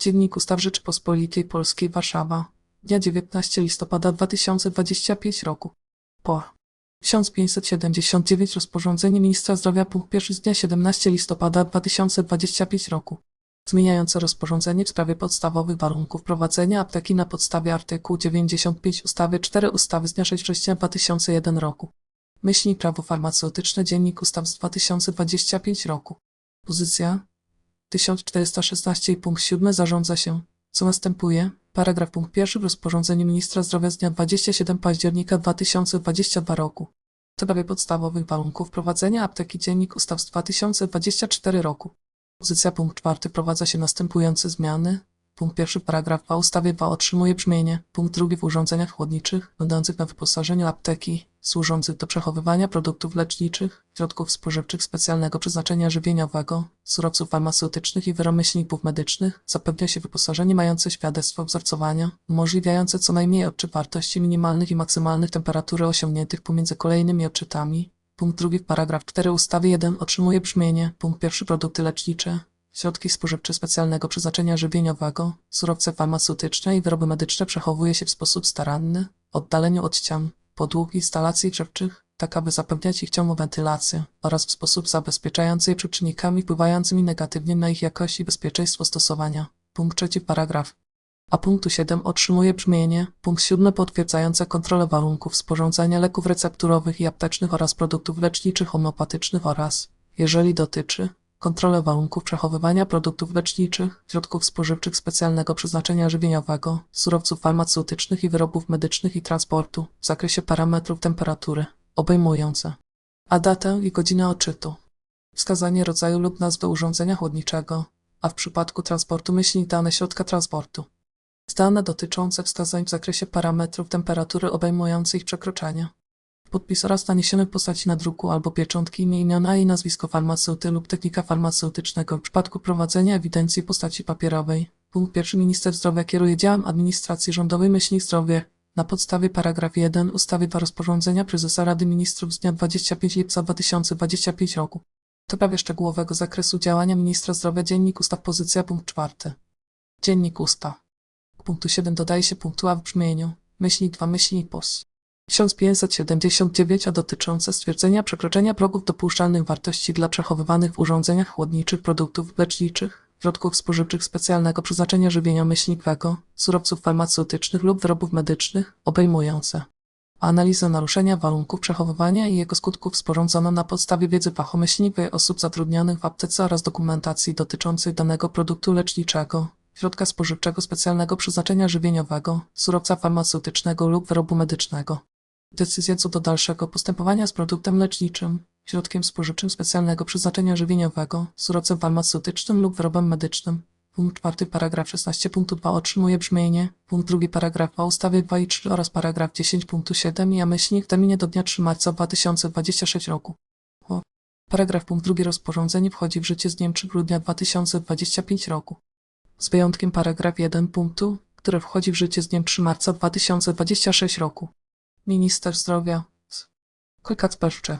Dziennik Ustaw Rzeczypospolitej Polskiej Warszawa. Dnia 19 listopada 2025 roku. Po 1579 rozporządzenie Ministra Zdrowia punkt pierwszy z dnia 17 listopada 2025 roku. Zmieniające rozporządzenie w sprawie podstawowych warunków prowadzenia apteki na podstawie artykułu 95 ustawy 4 ustawy z dnia 6 września 2001 roku. Myślnik Prawo Farmaceutyczne Dziennik Ustaw z 2025 roku. Pozycja 1416 i punkt 7 zarządza się, co następuje. Paragraf punkt pierwszy w rozporządzeniu Ministra Zdrowia z dnia 27 października 2022 roku. W sprawie podstawowych warunków prowadzenia apteki Dziennik Ustaw z 2024 roku. Pozycja punkt czwarty wprowadza się następujące zmiany. Punkt pierwszy paragraf 2 ustawy 2 otrzymuje brzmienie. Punkt drugi w urządzeniach chłodniczych będących na wyposażeniu apteki, służących do przechowywania produktów leczniczych, środków spożywczych specjalnego przeznaczenia żywieniowego, surowców farmaceutycznych i wyromyślników medycznych zapewnia się wyposażenie mające świadectwo wzorcowania, umożliwiające co najmniej odczyt wartości minimalnych i maksymalnych temperatury osiągniętych pomiędzy kolejnymi odczytami. Punkt drugi paragraf 4 ustawy 1 otrzymuje brzmienie. Punkt pierwszy produkty lecznicze, Środki spożywcze specjalnego przeznaczenia żywieniowego, surowce farmaceutyczne i wyroby medyczne przechowuje się w sposób staranny, w oddaleniu od ścian, podłóg instalacji grzewczych, tak aby zapewniać ich ciągłą wentylację oraz w sposób zabezpieczający je przed czynnikami wpływającymi negatywnie na ich jakość i bezpieczeństwo stosowania. Punkt trzeci paragraf. A punktu 7 otrzymuje brzmienie. Punkt 7 potwierdzające kontrolę warunków sporządzania leków recepturowych i aptecznych oraz produktów leczniczych homeopatycznych oraz, jeżeli dotyczy, kontrolę warunków przechowywania produktów leczniczych, środków spożywczych specjalnego przeznaczenia żywieniowego, surowców farmaceutycznych i wyrobów medycznych i transportu w zakresie parametrów temperatury, obejmujące a datę i godzinę odczytu, wskazanie rodzaju lub nazwy urządzenia chłodniczego, a w przypadku transportu myślnik dane środka transportu. Dane dotyczące wskazań w zakresie parametrów temperatury obejmujące ich przekroczenie. Podpis oraz naniesiony w postaci nadruku albo pieczątki imiona i nazwisko farmaceuty lub technika farmaceutycznego w przypadku prowadzenia ewidencji w postaci papierowej. Punkt pierwszy Minister Zdrowia kieruje działem administracji rządowej myślnik zdrowie na podstawie paragraf 1 ustawy 2 rozporządzenia prezesa Rady Ministrów z dnia 25 lipca 2025 roku. To prawie szczegółowego zakresu działania ministra zdrowia Dziennik Ustaw pozycja punkt czwarty. Dziennik Ustaw. K punktu 7 dodaje się punktu A w brzmieniu myślnik 2 myślnik POS. 1579, a dotyczące stwierdzenia przekroczenia progów dopuszczalnych wartości dla przechowywanych w urządzeniach chłodniczych produktów leczniczych, środków spożywczych specjalnego przeznaczenia żywienio-myślnikowego, surowców farmaceutycznych lub wyrobów medycznych, obejmujące analizę naruszenia warunków przechowywania i jego skutków sporządzoną na podstawie wiedzy fachomyślniczej osób zatrudnionych w aptece oraz dokumentacji dotyczącej danego produktu leczniczego, środka spożywczego specjalnego przeznaczenia żywieniowego, surowca farmaceutycznego lub wyrobu medycznego. Decyzja co do dalszego postępowania z produktem leczniczym, środkiem spożywczym specjalnego przeznaczenia żywieniowego, surowcem farmaceutycznym lub wyrobem medycznym. Punkt 4 paragraf 16 punktu 2 otrzymuje brzmienie. Punkt 2 paragraf o ustawie 2 i 3 oraz paragraf 10 punktu 7 i a myślnik w terminie do dnia 3 marca 2026 roku. O. Paragraf punkt 2 rozporządzenie wchodzi w życie z dniem 3 grudnia 2025 roku. Z wyjątkiem paragraf 1 punktu, który wchodzi w życie z dniem 3 marca 2026 roku. Minister Zdrowia. Kacpercze.